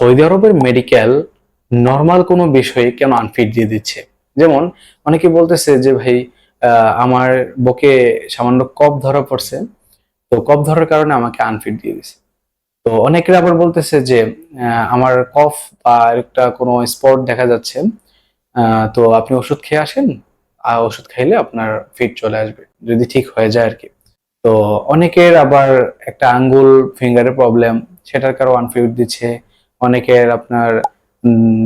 Saudi আরবের medical normal কোনো বিষয়ে কেন আনফিট দিয়ে দিচ্ছে? যেমন অনেকে বলতেছে যে, ভাই আমার বকে সামান্য কফ ধরা পড়ছে, তো কফ ধরার কারণে আমাকে আনফিট দিয়ে দিছে। তো অনেকের আবার বলতেছে যে আমার কফ বা একটা কোনো স্পট দেখা যাচ্ছে তো আপনি ওষুধ খেয়ে আসেন আর ওষুধ খাইলে আপনার ফিট চলে আসবে, যদি ঠিক হয়ে যায় আর কি তো অনেকের আবার একটা আঙ্গুল ফিঙ্গারের প্রবলেম সেটার কারও আনফিট দিচ্ছে। অনেকের আপনার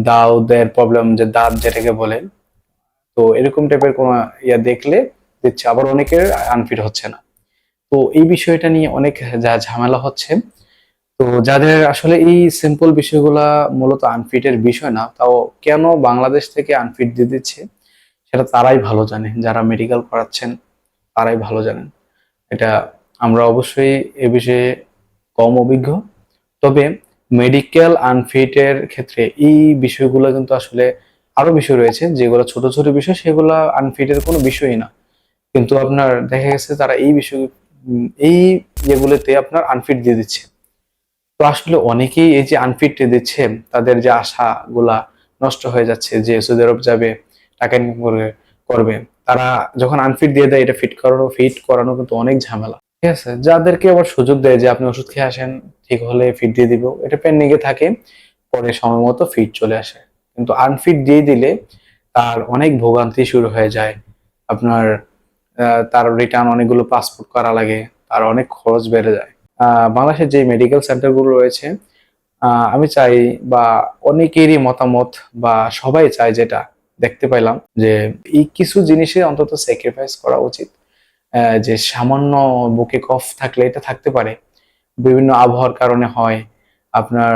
দাউদের প্রবলেম যে দাঁত যেটাকে বলে। তো এরকম টাইপের কোনো ইয়া দেখলে দিচ্ছে, আবার অনেকের আনফিট হচ্ছে না। তো এই বিষয়টা নিয়ে অনেক যা ঝামেলা হচ্ছে। তো যাদের আসলে এই সিম্পল বিষয়গুলা মূলত আনফিটের বিষয় না, তাও কেন বাংলাদেশ থেকে আনফিট দিয়ে দিচ্ছে, সেটা তারাই ভালো জানে। যারা মেডিকেল করাচ্ছেন, তারাই ভালো জানেন। এটা আমরা অবশ্যই এ বিষয়ে কম অভিজ্ঞ। তবে মেডিকেল আনফিটের ক্ষেত্রে এই বিষয়গুলো কিন্তু আসলে আরও বিষয় রয়েছে, যেগুলো ছোট ছোট বিষয়, সেগুলো আনফিটের কোনো বিষয়ই না। কিন্তু আপনার দেখা গেছে তারা এই বিষয়, এই ইয়েগুলোতে আপনার আনফিট দিয়ে দিচ্ছে। তো আসলে অনেকেই এই যে আনফিট দিচ্ছে, তাদের যে আশাগুলা নষ্ট হয়ে যাচ্ছে, যে সৌদি আরব যাবে, টাকা ইনকাম করবে করবে, তারা যখন আনফিট দিয়ে দেয়, এটা ফিট করানো ফিট করানো কিন্তু অনেক ঝামেলা। ঠিক আছে? যাদেরকে আবার সুযোগ দেয় যে আপনি ওষুধ খেয়ে আসেন ঠিক হলে ফিট দিয়ে দিব। এটা পেন্ডিং এ থাকে, পরে সময় মতো ফিট চলে আসে। কিন্তু আনফিট দিয়ে দিলে তার অনেক ভোগান্তি শুরু হয়ে যায়। আপনার তার রিটার্ন অনেকগুলো পাসপোর্ট করা লাগে, তার অনেক খরচ বেড়ে যায়। বাংলাদেশের যে মেডিকেল সেন্টারগুলো রয়েছে আমি চাই বা অনেকেরই মতামত বা সবাই চায় যেটা দেখতে পাইলাম যে এই কিছু জিনিসে অন্তত স্যাক্রিফাইস করা উচিত। যে সামান্য বুকে কফ থাকলে এটা থাকতে পারে। বিভিন্ন আবহাওয়ার কারণে হয়, আপনার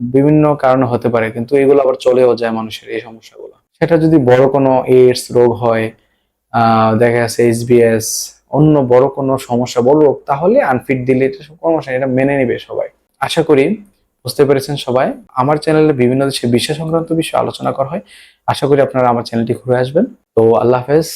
বিভিন্ন কারণে হতে পারে, কিন্তু এগুলো আবার চলেও যায় মানুষের এই সমস্যাগুলো। সেটা যদি বড় কোনো এইডস রোগ হয় দেখা যাচ্ছে এইচবিএস অন্য বড় কোনো সমস্যা বড় রোগ তাহলে আনফিট দিলে এটা সমস্যা এটা মেনে নেবে সবাই। আশা করি বুঝতে পেরেছেন সবাই। আমার চ্যানেলে বিভিন্ন দেশের বিষয় সংক্রান্ত বিষয়ে আলোচনা করা হয়। আশা করি আপনারা আমার চ্যানেলটি ঘুরে আসবেন। তো আল্লাহ হাফেজ।